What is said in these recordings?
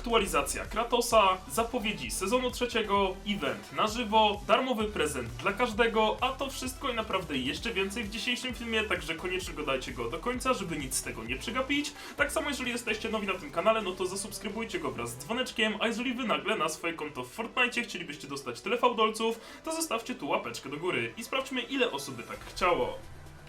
aktualizacja Kratosa, zapowiedzi sezonu trzeciego, event na żywo, darmowy prezent dla każdego, a to wszystko i naprawdę jeszcze więcej w dzisiejszym filmie, także koniecznie go dajcie go do końca, żeby nic z tego nie przegapić. Tak samo jeżeli jesteście nowi na tym kanale, no to zasubskrybujcie go wraz z dzwoneczkiem, a jeżeli wy nagle na swoje konto w Fortnite chcielibyście dostać tyle fałdolców, to zostawcie tu łapeczkę do góry i sprawdźmy ile osób by tak chciało.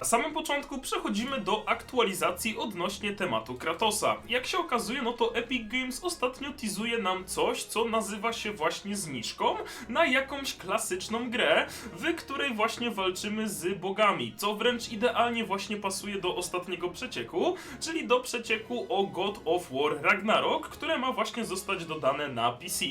Na samym początku przechodzimy do aktualizacji odnośnie tematu Kratosa. Jak się okazuje, no to Epic Games ostatnio teasuje nam coś, co nazywa się właśnie zniżką na jakąś klasyczną grę, w której właśnie walczymy z bogami, co wręcz idealnie właśnie pasuje do ostatniego przecieku, czyli do przecieku o God of War Ragnarok, które ma właśnie zostać dodane na PC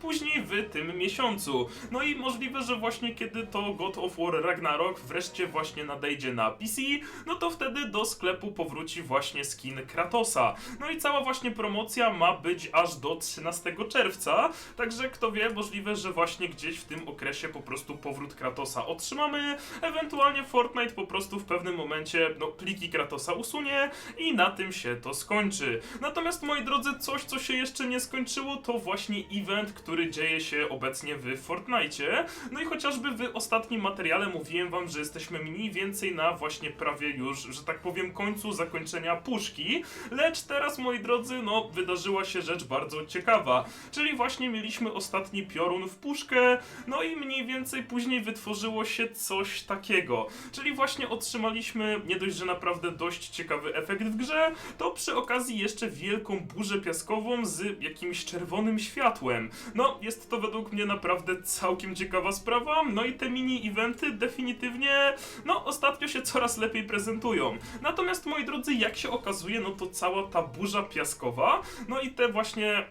później w tym miesiącu. No i możliwe, że właśnie kiedy to God of War Ragnarok wreszcie właśnie nadejdzie na PC, no to wtedy do sklepu powróci właśnie skin Kratosa. No i cała właśnie promocja ma być aż do 13 czerwca, także kto wie, możliwe, że właśnie gdzieś w tym okresie po prostu powrót Kratosa otrzymamy, ewentualnie Fortnite po prostu w pewnym momencie no pliki Kratosa usunie i na tym się to skończy. Natomiast moi drodzy, coś co się jeszcze nie skończyło to właśnie event, który dzieje się obecnie w Fortnite. No i chociażby w ostatnim materiale mówiłem wam, że jesteśmy mniej więcej na właśnie prawie już, że tak powiem, końcu zakończenia puszki, lecz teraz, moi drodzy, no wydarzyła się rzecz bardzo ciekawa, czyli właśnie mieliśmy ostatni piorun w puszkę, no i mniej więcej później wytworzyło się coś takiego, czyli właśnie otrzymaliśmy nie dość, że naprawdę dość ciekawy efekt w grze, to przy okazji jeszcze wielką burzę piaskową z jakimś czerwonym światłem. No, jest to według mnie naprawdę całkiem ciekawa sprawa, no i te mini-eventy definitywnie, no ostatnio się coraz lepiej prezentują. Natomiast moi drodzy, jak się okazuje, no to cała ta burza piaskowa, no i te właśnie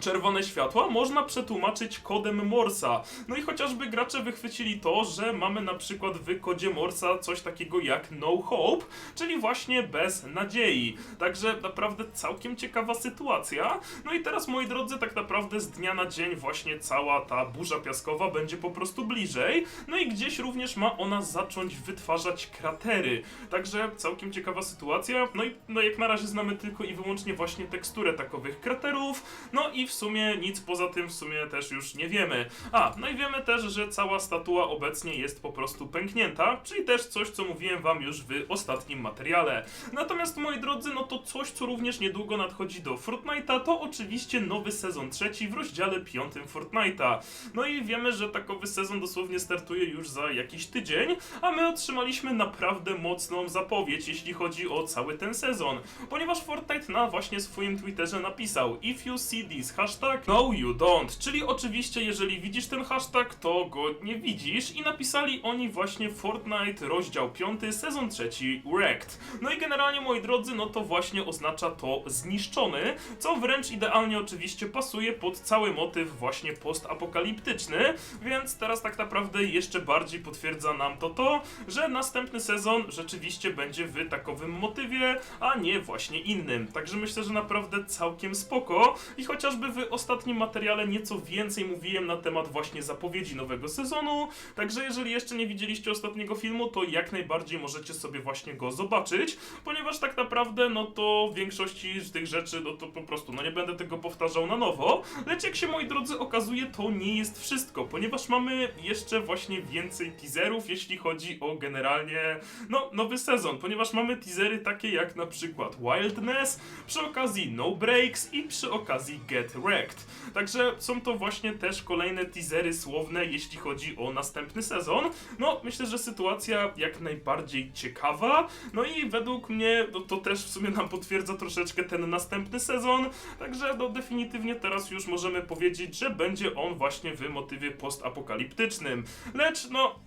czerwone światła można przetłumaczyć kodem Morsa. No i chociażby gracze wychwycili to, że mamy na przykład w kodzie Morsa coś takiego jak no hope, czyli właśnie bez nadziei. Także naprawdę całkiem ciekawa sytuacja. No i teraz moi drodzy, tak naprawdę z dnia na dzień właśnie cała ta burza piaskowa będzie po prostu bliżej. No i gdzieś również ma ona zacząć wytwarzać kratery. Także całkiem ciekawa sytuacja. No i no jak na razie znamy tylko i wyłącznie właśnie teksturę takowych kraterów. No i w sumie nic poza tym w sumie też już nie wiemy. A, no i wiemy też, że cała statua obecnie jest po prostu pęknięta, czyli też coś, co mówiłem wam już w ostatnim materiale. Natomiast moi drodzy, no to coś, co również niedługo nadchodzi do Fortnite'a, to oczywiście nowy sezon trzeci w rozdziale piątym Fortnite'a. No i wiemy, że takowy sezon dosłownie startuje już za jakiś tydzień, a my otrzymaliśmy naprawdę mocną zapowiedź, jeśli chodzi o cały ten sezon. Ponieważ Fortnite na właśnie swoim Twitterze napisał If you see this hashtag, no you don't. Czyli oczywiście, jeżeli widzisz ten hashtag, to go nie widzisz i napisali oni właśnie Fortnite rozdział 5, sezon 3 Wrecked. No i generalnie, moi drodzy, no to właśnie oznacza to zniszczony, co wręcz idealnie oczywiście pasuje pod cały motyw właśnie postapokaliptyczny, więc teraz tak naprawdę jeszcze bardziej potwierdza nam to to, że następny sezon rzeczywiście będzie w takowym motywie, a nie właśnie innym. Także myślę, że naprawdę całkiem spoko i chociażby w ostatnim materiale nieco więcej mówiłem na temat właśnie zapowiedzi nowego sezonu, także jeżeli jeszcze nie widzieliście ostatniego filmu, to jak najbardziej możecie sobie właśnie go zobaczyć, ponieważ tak naprawdę no to w większości z tych rzeczy, no to po prostu, no nie będę tego powtarzał na nowo, lecz jak się moi drodzy okazuje, to nie jest wszystko, ponieważ mamy jeszcze właśnie więcej teaserów, jeśli chodzi o generalnie, no, nowy sezon, ponieważ mamy teasery takie jak na przykład Wildness, przy okazji No Breaks i przy okazji Get Wrecked. Także są to właśnie też kolejne teasery słowne, jeśli chodzi o następny sezon. No, myślę, że sytuacja jak najbardziej ciekawa. No i według mnie no, to też w sumie nam potwierdza troszeczkę ten następny sezon. Także no, definitywnie teraz już możemy powiedzieć, że będzie on właśnie w motywie postapokaliptycznym. Lecz no,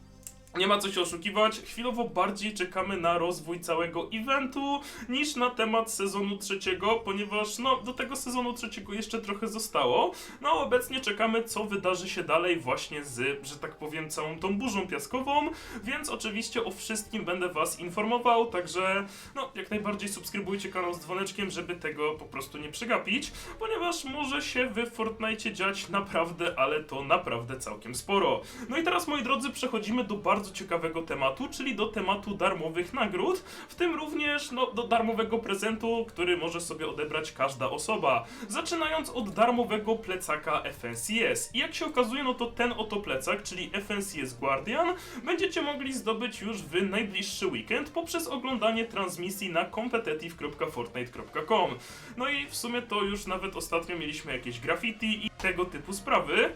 Nie ma co się oszukiwać, chwilowo bardziej czekamy na rozwój całego eventu niż na temat sezonu trzeciego, ponieważ no do tego sezonu trzeciego jeszcze trochę zostało. No a obecnie czekamy co wydarzy się dalej właśnie z, że tak powiem, całą tą burzą piaskową, więc oczywiście o wszystkim będę was informował, także no jak najbardziej subskrybujcie kanał z dzwoneczkiem, żeby tego po prostu nie przegapić, ponieważ może się w Fortnite dziać naprawdę, ale to naprawdę całkiem sporo. No i teraz moi drodzy przechodzimy do bardzo ciekawego tematu, czyli do tematu darmowych nagród, w tym również no, do darmowego prezentu, który może sobie odebrać każda osoba. Zaczynając od darmowego plecaka FNCS. I jak się okazuje, no to ten oto plecak, czyli FNCS Guardian, będziecie mogli zdobyć już w najbliższy weekend poprzez oglądanie transmisji na competitive.fortnite.com. No i w sumie to już nawet ostatnio mieliśmy jakieś graffiti i tego typu sprawy.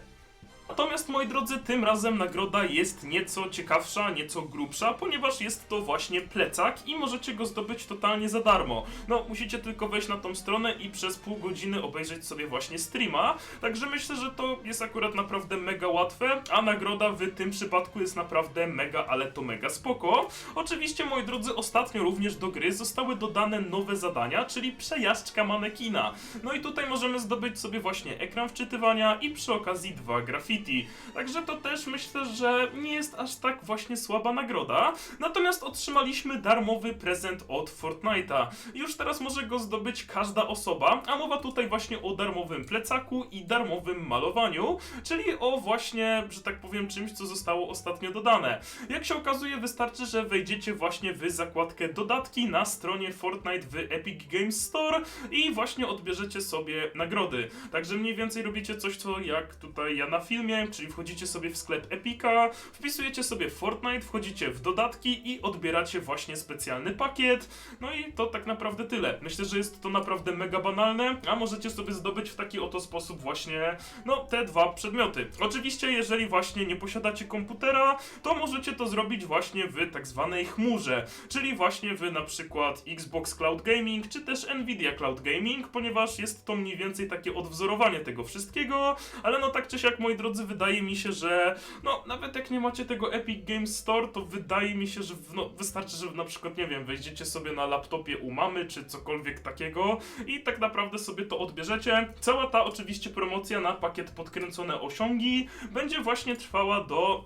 Natomiast moi drodzy, tym razem nagroda jest nieco ciekawsza, nieco grubsza, ponieważ jest to właśnie plecak i możecie go zdobyć totalnie za darmo. No, musicie tylko wejść na tą stronę i przez pół godziny obejrzeć sobie właśnie streama, także myślę, że to jest akurat naprawdę mega łatwe, a nagroda w tym przypadku jest naprawdę mega, ale to mega spoko. Oczywiście, moi drodzy, ostatnio również do gry zostały dodane nowe zadania, czyli przejażdżka manekina. No i tutaj możemy zdobyć sobie właśnie ekran wczytywania i przy okazji dwa graffiti. Także to też myślę, że nie jest aż tak właśnie słaba nagroda. Natomiast otrzymaliśmy darmowy prezent od Fortnite'a. Już teraz może go zdobyć każda osoba, a mowa tutaj właśnie o darmowym plecaku i darmowym malowaniu, czyli o właśnie, że tak powiem, czymś, co zostało ostatnio dodane. Jak się okazuje, wystarczy, że wejdziecie właśnie w zakładkę dodatki na stronie Fortnite w Epic Games Store i właśnie odbierzecie sobie nagrody. Także mniej więcej robicie coś, co jak tutaj ja na filmie, czyli wchodzicie sobie w sklep Epica, wpisujecie sobie Fortnite, wchodzicie w dodatki i odbieracie właśnie specjalny pakiet. No i to tak naprawdę tyle. Myślę, że jest to naprawdę mega banalne, a możecie sobie zdobyć w taki oto sposób właśnie, no, te dwa przedmioty. Oczywiście, jeżeli właśnie nie posiadacie komputera, to możecie to zrobić właśnie w tak zwanej chmurze, czyli właśnie w na przykład Xbox Cloud Gaming, czy też Nvidia Cloud Gaming, ponieważ jest to mniej więcej takie odwzorowanie tego wszystkiego, ale no tak czy siak, moi drodzy, wydaje mi się, że no, nawet jak nie macie tego Epic Games Store, to wydaje mi się, że w- no, wystarczy, że na przykład, nie wiem, wejdziecie sobie na laptopie u mamy, czy cokolwiek takiego i tak naprawdę sobie to odbierzecie. Cała ta oczywiście promocja na pakiet podkręcone osiągi będzie właśnie trwała do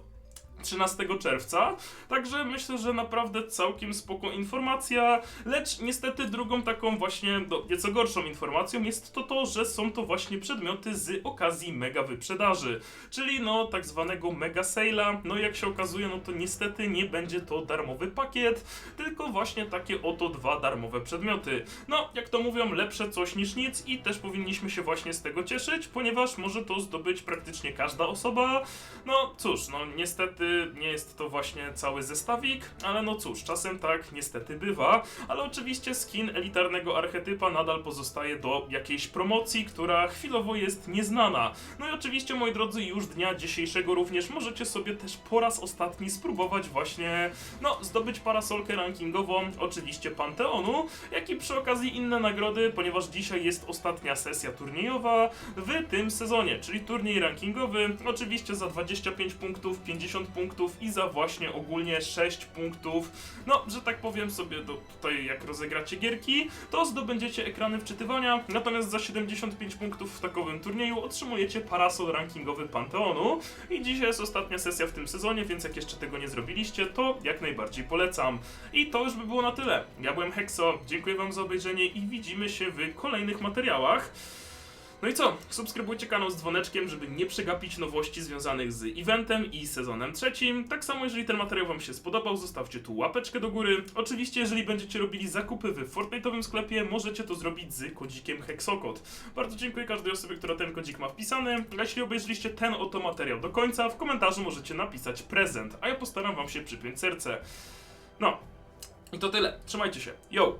13 czerwca, także myślę, że naprawdę całkiem spoko informacja, lecz niestety drugą taką właśnie no, nieco gorszą informacją jest to to, że są to właśnie przedmioty z okazji mega wyprzedaży, czyli no tak zwanego mega sale'a, no jak się okazuje, no to niestety nie będzie to darmowy pakiet, tylko właśnie takie oto dwa darmowe przedmioty. No, jak to mówią, lepsze coś niż nic i też powinniśmy się właśnie z tego cieszyć, ponieważ może to zdobyć praktycznie każda osoba. No cóż, no niestety nie jest to właśnie cały zestawik, ale no cóż, czasem tak niestety bywa, ale oczywiście skin elitarnego archetypa nadal pozostaje do jakiejś promocji, która chwilowo jest nieznana. No i oczywiście, moi drodzy, już dnia dzisiejszego również możecie sobie też po raz ostatni spróbować właśnie, no, zdobyć parasolkę rankingową, oczywiście Panteonu, jak i przy okazji inne nagrody, ponieważ dzisiaj jest ostatnia sesja turniejowa w tym sezonie, czyli turniej rankingowy, oczywiście za 25 punktów, 50 punktów i za właśnie ogólnie 6 punktów. No, że tak powiem sobie, do, tutaj jak rozegracie gierki, to zdobędziecie ekrany wczytywania, natomiast za 75 punktów w takowym turnieju otrzymujecie parasol rankingowy Panteonu i dzisiaj jest ostatnia sesja w tym sezonie, więc jak jeszcze tego nie zrobiliście, to jak najbardziej polecam. I to już by było na tyle. Ja byłem Hexo, dziękuję wam za obejrzenie i widzimy się w kolejnych materiałach. No i co? Subskrybujcie kanał z dzwoneczkiem, żeby nie przegapić nowości związanych z eventem i sezonem trzecim. Tak samo, jeżeli ten materiał Wam się spodobał, zostawcie tu łapeczkę do góry. Oczywiście, jeżeli będziecie robili zakupy w Fortnite'owym sklepie, możecie to zrobić z kodzikiem Hexokod. Bardzo dziękuję każdej osobie, która ten kodzik ma wpisany. A jeśli obejrzeliście ten oto materiał do końca, w komentarzu możecie napisać prezent, a ja postaram Wam się przypiąć serce. No. I to tyle. Trzymajcie się. Yo!